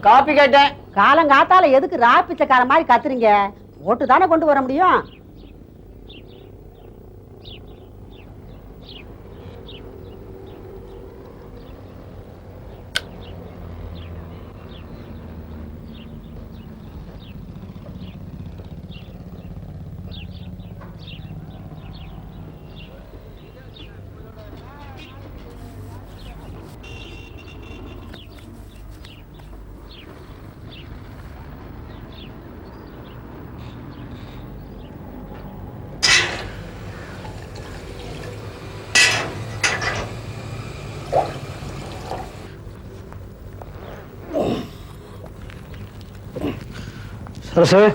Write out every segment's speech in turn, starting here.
ஒரு காப்பி கேட்டேன். காலங்காத்தால எதுக்கு ரா பிச்சைக்கார மாதிரி கத்துறீங்க? ஓட்டு தானே கொண்டு வர முடியும்? சரசு?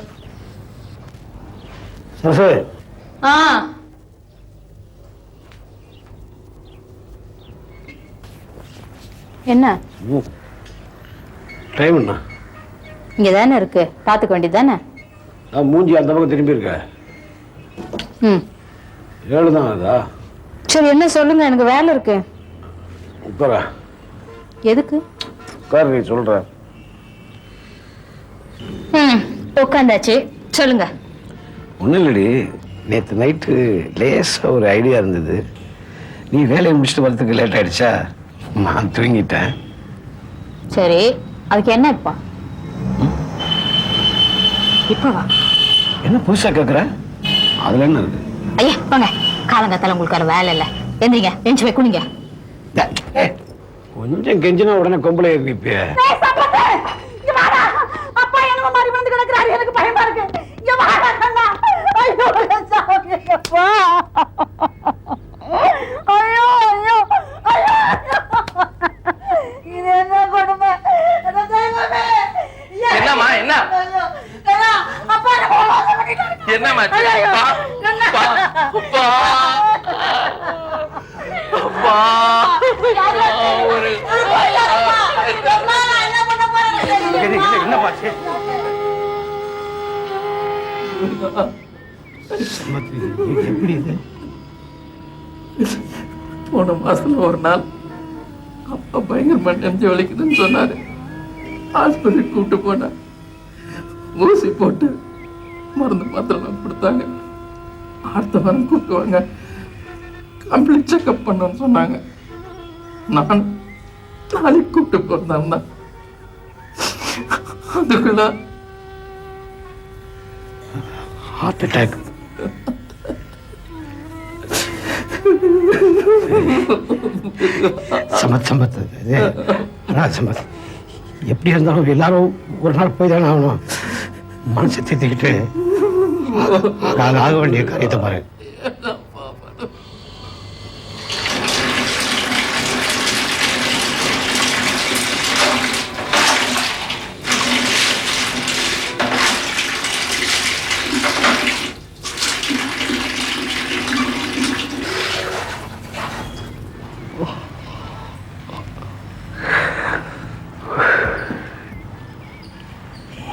சரசு? ஆ. என்ன? டைம் என்ன? இங்க தானே இருக்கு. பாத்துக்க வேண்டியது தானே நான் மூஞ்சி அந்த பக்கம் திரும்பி இருக்க. ம். ஏழு தான் ஆகுதா? சரி என்ன சொல்லுங்க. எனக்கு வேலை இருக்கு. உட்கார? எதுக்கு? உட்கார நீ சொல்ற. ம். உட்காந்தாச்சு. சொல்லுங்க. ஒன்றும் இல்லடி. நேற்று நைட்டு லேசாக ஒரு ஐடியா இருந்தது. நீ வேலையை முடிச்சுட்டு வரதுக்கு லேட் ஆயிடுச்சா? நான் தூங்கிட்டேன். சரி அதுக்கு என்ன இப்போ? இப்போ வா என்ன புதுசாக கேட்குற அதில் என்ன இருக்கு? ஐயா வாங்க. காலங்காத்தால உங்களுக்கு வேலை இல்லை. எந்திரிங்க எஞ்சி போய் குனிங்க. கொஞ்சம் கெஞ்சினா உடனே கொம்பளை இருப்பிய Wow. போன மாதத்தில் ஒரு நாள் அப்பா பயங்கரமாக நெஞ்சு வலிக்குதுன்னு சொன்னார். ஹாஸ்பிட்டலுக்கு கூப்பிட்டு போனேன் ஊசி போட்டு மருந்து மாத்திரம் கொடுத்தாங்க. அடுத்த வாரம் கூப்பிடுவாங்க கம்ப்ளீட் செக்அப் பண்ணணும்னு சொன்னாங்க. நான் நாளைக்கு கூப்பிட்டு போறதா தான். அதுக்குள்ள ஹார்ட் அட்டாக் சமத் சம்பத் இது அதான் சம்பத் எப்படி இருந்தாலும் எல்லாரும் ஒரு நாள் போய் தானே ஆகணும். மனசை தேத்திக்கிட்டு ஆக ஆக வேண்டிய காரியத்தை பாரு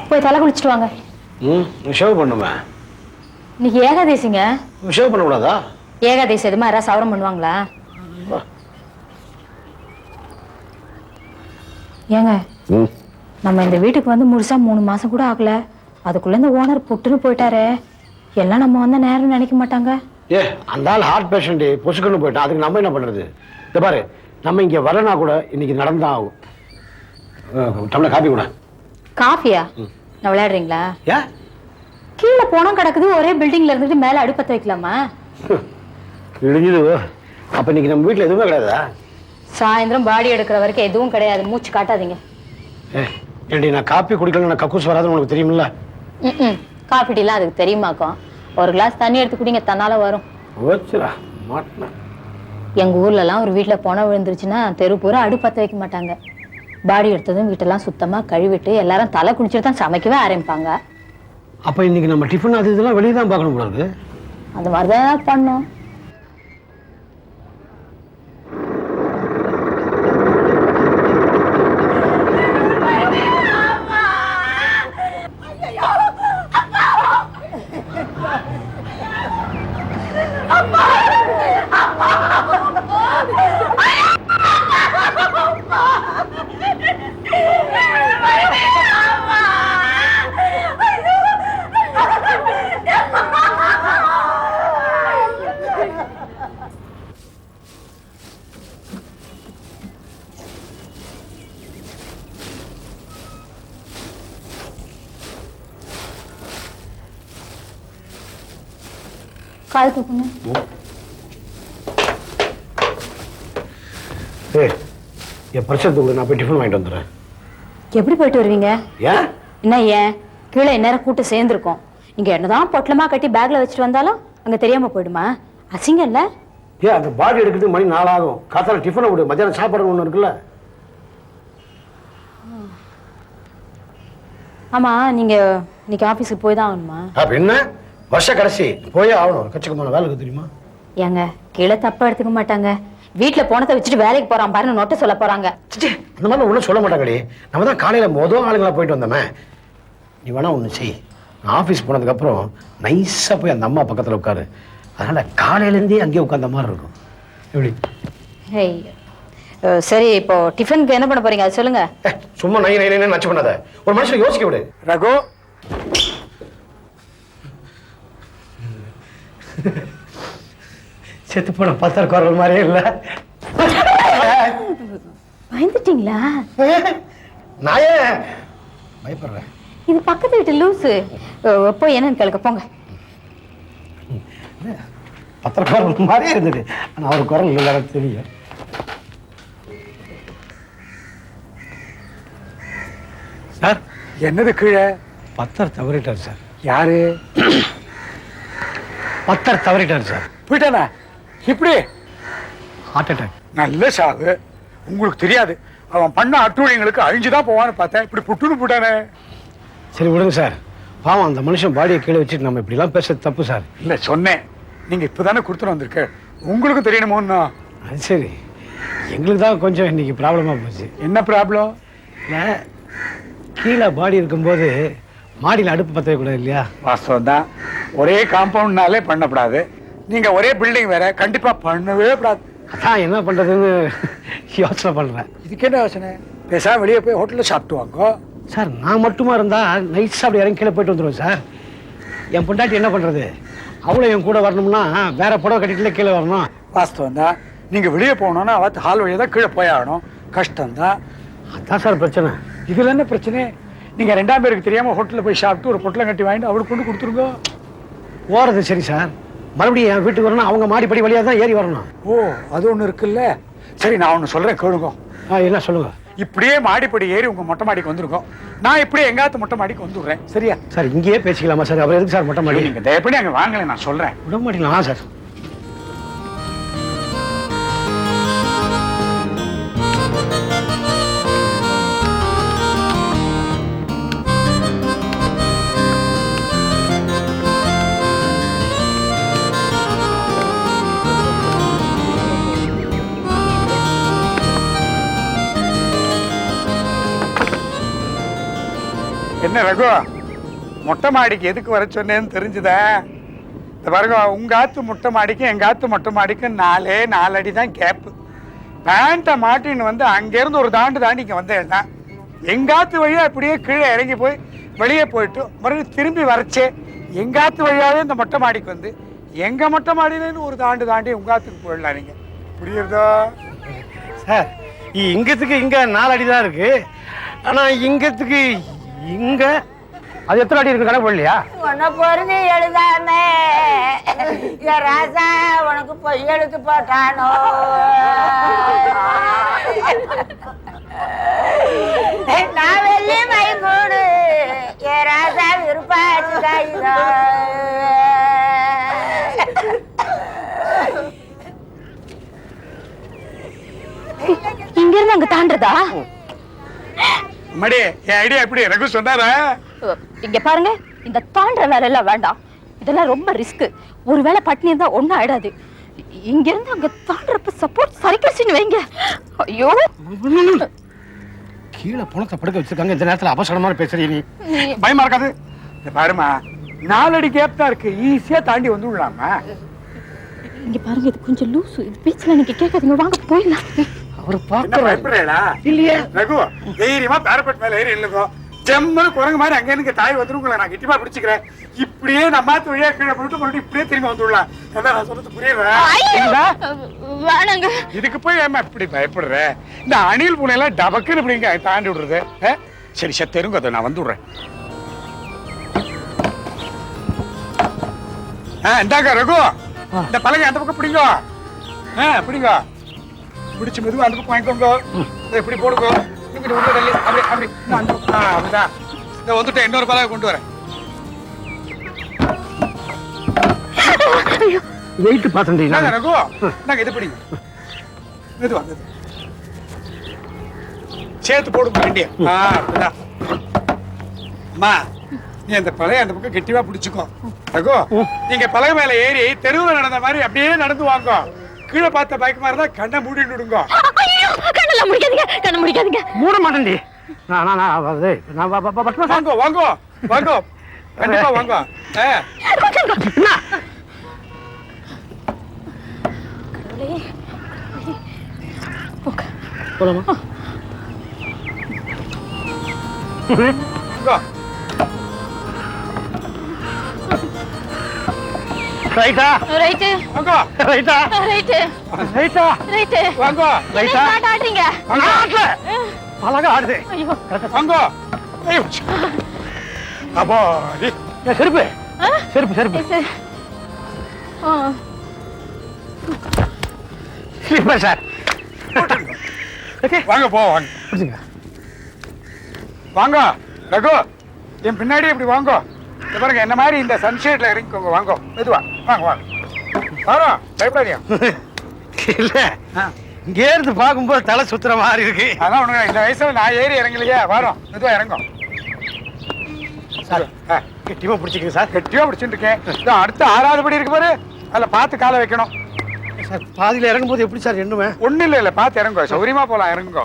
போய் தலை குளிச்சுட்டு வாங்க. ம் ஷேவ் பண்ணுமே? இன்னைக்கு ஏகாதேசிங்க. ஷேவ் பண்ணக்கூடாதா? ஏகாதேசி எதுமா யாராவது சவரம் பண்ணுவாங்களா? ஏங்க ம். நம்ம இந்த வீட்டுக்கு வந்து முழுசா மூணு மாசம் கூட ஆகல. அதுக்குள்ள இந்த ஓனர் புட்டுன்னு போயிட்டாரே. எல்லாம் நம்ம வந்த நேரம் நினைக்க மாட்டாங்க. ஏ அந்த ஆள் ஹார்ட் பேஷண்ட் பொசுக்குன்னு போயிட்டான். அதுக்கு நம்ம என்ன பண்ணுறது இந்த பாரு நம்ம இங்கே வரனா கூட இன்னைக்கு நடந்தான் ஆகும். டம்ளர் காப்பி கூட. காஃபியா? நான் விளையாடுறீங்களா? ஏன் கீழே போனா கிடக்குது ஒரே பில்டிங்ல இருந்துட்டு மேல அடுப்பத்த வைக்கலாமா? இழிஞ்சுது அப்போ இன்னைக்கு நம்ம வீட்டில் எதுவுமே கிடையாதா? சாயந்தரம் பாடி எடுக்கிற வரைக்கும் எதுவும் கிடையாது. மூச்சு காட்டாதீங்க. ஏண்டி நான் காப்பி குடிக்கலன்னு நான் கக்கூஸ் வராதுன்னு உனக்கு தெரியுமில்ல? ம் காஃபி டீலாம் அதுக்கு தெரியுமாக்கும் ஒரு கிளாஸ் தண்ணி எடுத்து குடிங்க தன்னால வரும். ஓச்சுரா மாட்டினேன் எங்க ஊர்ல எல்லாம் ஒரு வீட்டுல பணம் விழுந்துருச்சுன்னா தெரு பூரா அடுப்பத்த வைக்க மாட்டாங்க. பாடி எடுத்ததும் வீட்டெல்லாம் சுத்தமா கழுவிட்டு எல்லாரும் தலை குளிச்சுட்டு தான் சமைக்கவே ஆரம்பிப்பாங்க. அப்போ இன்னைக்கு நம்ம டிஃபன் அது இதெல்லாம் வெளியே தான் பார்க்கணும் போல இருக்கு. அந்த மாதிரி தான் பண்ணோம். கால் தூக்குங்க. ஏய் என் பிரச்சனை கூட நான் போய் டிஃபன் வாங்கிட்டு வந்துடுறேன். எப்படி போயிட்டு வருவீங்க? ஏன்? என்ன ஏன்? கீழே இந்நேரம் கூட்டு சேர்ந்துருக்கோம். நீங்க என்னதான் பொட்டலமா கட்டி பேக்ல வச்சுட்டு வந்தாலும் அங்க தெரியாம போயிடுமா? அசிங்கம் இல்ல? ஏன் அந்த பாடி எடுக்கிறதுக்கு மணி நாளாகும் காத்தால டிஃபனை விடு. மத்தியானம் சாப்பாடு ஒன்று இருக்குல்ல? ஆமா நீங்க இன்னைக்கு ஆபீஸ்க்கு போய் தான் ஆகணுமா? அப்ப என்ன வருஷ கடைசி போயே ஆகணும். கட்சிக்குமான வேலைக்கு தெரியுமா? ஏங்க கீழே தப்பா எடுத்துக்க மாட்டாங்க. வீட்டுல போனதை வச்சுட்டு வேலைக்கு போறான் பாருன்னு நோட்ட சொல்ல போறாங்க. அந்த மாதிரி ஒன்றும் சொல்ல மாட்டாங்கடி. நம்ம தான் காலையில் மொதல் ஆளுங்களா போயிட்டு வந்தோமே. நீ வேணா ஒன்று செய். நான் ஆஃபீஸ் போனதுக்கப்புறம் நைஸாக போய் அந்த அம்மா பக்கத்தில் உட்காரு. அதனால் காலையிலேருந்தே அங்கேயே உட்காந்த மாதிரி இருக்கும். எப்படி? சரி இப்போ டிஃபனுக்கு என்ன பண்ண போறீங்க? அது சொல்லுங்க. சும்மா நை நை நை நச்சு பண்ணாத. ஒரு மனுஷன் யோசிக்க விடு. ரகு செத்து போன பத்தர் குரல் மாதிரியே இல்லை. பயந்துட்டீங்களா? நான் ஏன்? பயப்படுறேன். இது பக்கத்து வீட்டு லூசு. அஹ், போய் என்னன்னு கேளுங்க போங்க. பத்தர் குரல் மாதிரியே இருந்தது. ஆனால் அவர் குரல் இல்லை தெரியும் சார் என்னது கீழே? பத்தர் தவறிட்டார் சார். யாரு? பத்தர் தவறிட்டார் சார். போயிட்டானா? இப்படி? ஹார்ட் அட்டாக் நல்ல சாவு. உங்களுக்கு தெரியாது. அவன் பண்ண அட்டூழியங்களுக்கு அழிஞ்சுதான் போவான்னு பார்த்தேன். இப்படி புட்டுன்னு போட்டானே. சரி விடுங்க சார். பாவம் அந்த மனுஷன் பாடியை கீழே வச்சுட்டு நம்ம இப்படிலாம் பேசுறது தப்பு சார். இல்ல சொன்னேன். நீங்க இப்பதானே கொடுத்துட்டு வந்திருக்க. உங்களுக்கும் தெரியணுமோன்னா? அது சரி. எங்களுக்கு தான் கொஞ்சம் இன்னைக்கு ப்ராப்ளமாக போச்சு. என்ன ப்ராப்ளம் இல்லை கீழே பாடி இருக்கும்போது மாடியில் அடுப்பு பற்ற வைக்கக்கூடாது இல்லையா? வாஸ்தவம் தான் ஒரே காம்பவுண்ட்னாலே பண்ணக்கூடாது நீங்க ஒரே பில்டிங் வேற கண்டிப்பா பண்ணவே கூடாது. அதான் என்ன பண்ணுறதுன்னு யோசனை பண்ணுறேன் இதுக்கு என்ன யோசனை? பேசாம வெளியே போய் ஹோட்டல்ல சாப்பிட்டு வாங்க. சார் நான் மட்டுமா இருந்தால் நைட்ஸ் அப்படி இறங்கி கீழே போயிட்டு வந்துடுவேன் சார். என் பொண்டாட்டி என்ன பண்ணுறது அவளும் என் கூட வரணும்னா வேற புடவை கட்டிட்டுல கீழே வரணும். வாஸ்தவம் தான். நீங்க வெளியே போகணும்னா அவத்து ஹால் வழியா தான் கீழே போய் ஆகணும். கஷ்டம்தான் அதான் சார் பிரச்சனை. இதுல என்ன பிரச்சனை? நீங்க ரெண்டாம் பேருக்கு தெரியாம ஹோட்டல்ல போய் சாப்பிட்டு ஒரு பொட்டலம் கட்டி வாங்கிட்டு அவருக்கு கொண்டு கொடுத்துருங்க. போகிறது சரி சார். மறுபடியும் என் வீட்டுக்கு வரணும் அவங்க மாடிப்படி வழியாக தான் ஏறி வரணும். ஓ அது ஒண்ணு இருக்குல்ல? சரி நான் ஒண்ணு சொல்றேன் கேளுங்க. ஆ என்ன சொல்லுங்கள் இப்படியே மாடிப்படி ஏறி உங்க மொட்டை மாடிக்கு வந்துருக்கோம். நான் இப்படியே எங்காத்து மொட்டை மாடிக்கு வந்துடுறேன். சரியா? சார் இங்கேயே பேசிக்கலாமா சார்? அப்புறம் எதுக்கு சார் மொட்டை மாடி? நீங்க தயப்படி அங்க வாங்கல நான் சொல்றேன். விட மாட்டீங்களா ஆ சார். என்ன ரகு? மொட்டை மாடிக்கு எதுக்கு வர சொன்னேன்னு தெரிஞ்சுதா? இந்த பாருங்க உங்க ஆத்து மொட்டை மாடிக்கும் எங்க ஆத்து மொட்டை மாடிக்கும் நாலே நாலு தான் கேப்பு பேண்ட்டை மாட்டின்னு வந்து அங்கேருந்து ஒரு தாண்டு தாண்டி இங்கே வந்தேன்னா எங்காத்து வழியா இப்படியே கீழே இறங்கி போய் வெளியே போயிட்டு மறுபடியும் திரும்பி வரச்சே எங்காத்து வழியாவே இந்த மொட்டை மாடிக்கு வந்து எங்க மொட்டை மாடியிலேருந்து ஒரு தாண்டு தாண்டி உங்காத்துக்கு போயிடலாம் நீங்க. புரியுறதோ? சார் இங்கத்துக்கு இங்க நாலடி தான் இருக்கு. ஆனா இங்கத்துக்கு இங்க? அது எத்தனை அடி இருக்கு கணக்கு போடலையா உன்னை பொருதி எழுதாம என் ராசா உனக்கு பொய் எழுத்து போட்டானோ? நான் வெள்ளி மைகூடு என் ராசா விருப்பாச்சு காயுதோ இங்க இருந்து அங்க தாண்டதா மடி என் ஐடியா எப்படி? ரகு சொன்னாரா? இங்க பாருங்க இந்த தாண்டுற வேலை எல்லாம் வேண்டாம். இதெல்லாம் ரொம்ப ரிஸ்க் ஒருவேளை பட்டினி இருந்தா ஒண்ணும் ஆயிடாது. இங்க இருந்து அங்க தாண்டுறப்ப சப்போர்ட் சரிக்கசின்னு வைங்க. ஐயோ. கீழே பணத்தை படுக்க வச்சிருக்காங்க. இந்த நேரத்துல அவசரமான பேசுறீ நீ. பயமா இருக்காது. இந்த பாருமா நாலடி கேப் தான் இருக்கு. ஈஸியா தாண்டி வந்து விடலாமா இங்க பாருங்க இது கொஞ்சம் லூசு இது பேச்சுல நீங்க கேட்காதீங்க. வாங்க போயிடலாம். அவர் பயப்படுறா இல்லையே. ரகு தைரியமா பேரப்பட் மேல ஏறி இல்லைங்கோ ஜம்முன்னு குரங்கு மாதிரி அங்க எனக்கு தாய் வந்துருங்களா நான் கிட்டிமா பிடிச்சிக்கிறேன். இப்படியே நம்ம வழியா கீழே போயிட்டு மறுபடியும் இப்படியே திரும்பி வந்துடலாம். அதான் நான் சொல்றது வேணாங்க. இதுக்கு போய் ஏமா இப்படி பயப்படுற? இந்த அணில் பூனை எல்லாம் டபக்குன்னு இப்படிங்க தாண்டி விடுறது? சரி சரி தெருங்க அதை நான் வந்து விடுறேன் ஆ இந்தாங்க ரகு. இந்த பலகை அந்த பக்கம் பிடிங்க. ஆ பிடிங்க. பிடிச்சு மெதுவா அந்த பக்கம் வாங்கிக்கோங்க. இப்படி போடுங்க. இங்கிட்டு உள்ள தள்ளி. அப்படி அப்படி. அந்த பக்கம். ஆ அப்படிதான். இதை வந்துட்டு இன்னொரு பலகை கொண்டு வரேன். வெயிட் பார்த்துட்டு நாங்க ரகு? நாங்க இதை பிடிங்க. மெதுவா மெதுவா. சேர்த்து போடுங்க வண்டிய. ஆ அப்படிதான். அம்மா நீ அந்த பழைய அந்த பக்கம் கெட்டிவா பிடிச்சுக்கோ. ரகு நீங்க பழைய மேல ஏறி தெருவுல நடந்த மாதிரி அப்படியே நடந்து வாங்க. கீழே பார்த்த பைக் மாதிரி தான் கண்ணை மூடிட்டு விடுங்க. கண்ணெல்லாம் முடிக்காதீங்க கண்ணை முடிக்காதீங்க. மூட மாட்டேன்டி. நான் நான் நான் அது நான் வ- வ- வ- பத்மா சார் வாங்க வாங்க வாங்க. கண்டிப்பா வாங்க. போலாமா? ரைட்டா ரைட்டு வாங்க ரைட்டா ரைட்டு ரைட்டா ரைட்டு வாங்க ரைட்டா என்ன ஆடுறீங்க ஆடல அழகா ஆடுது ஐயோ வாங்க அப்போ செருப்பு செருப்பு செருப்பு ஸ்லீப்பர் சார் ஓகே வாங்க போ வாங்க வாங்க ரகு என் பின்னாடி இப்படி வாங்க பாருங்க என்ன மாதிரி இந்த சன்ஷேட்ல இறங்கிக்கோங்க. வாங்க மெதுவா. வாங்க வாங்க. வரோம் பயப்படாதீங்க. இல்ல. இங்கே இருந்து பார்க்கும்போது தலை சுத்துற மாதிரி இருக்கு. அதான் ஒண்ணு இந்த வயசுல நான் ஏறி இறங்கலையே. வரோம் மெதுவா இறங்கும் சார் ஆ, கெட்டியமா பிடிச்சிக்கங்க சார். கெட்டியா பிடிச்சிட்டு இருக்கேன் அடுத்த ஆறாவது படி இருக்கு பாரு. அதுல பார்த்து காலை வைக்கணும். சார் பாதியில இறங்கும்போது எப்படி சார் எண்ணுவேன்? ஒண்ணு இல்ல இல்ல பார்த்து இறங்குங்க சௌரியமா போலாம் இறங்குங்க.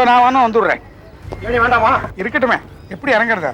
இதோ நான் வேணா வந்துடுறேன் வேண்டாமா இருக்கட்டுமே. எப்படி இறங்குறதா?